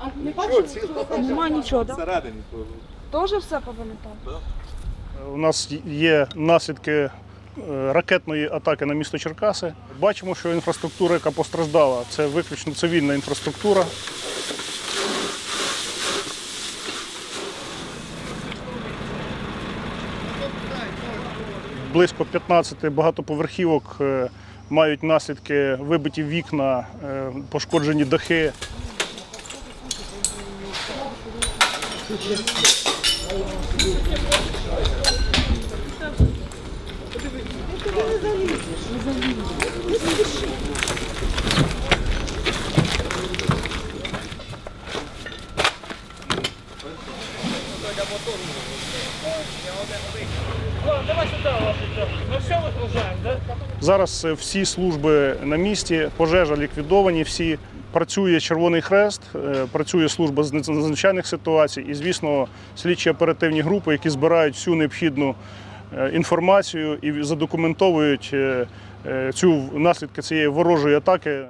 ціле? Не бачу? Нема нічого, так? Всередині. Теж все повилітало? У нас є наслідки е, ракетної атаки на місто Черкаси. Бачимо, що інфраструктура, яка постраждала, це виключно цивільна інфраструктура. Близько 15 багатоповерхівок е, мають наслідки вибиті вікна, е, пошкоджені дахи. Зараз е, всі служби на місці, пожежа ліквідовані, всі працює Червоний Хрест, е, працює служба з надзвичайних ситуацій і, звісно, слідчі оперативні групи, які збирають всю необхідну е, інформацію і задокументовують е, цю наслідки цієї ворожої атаки.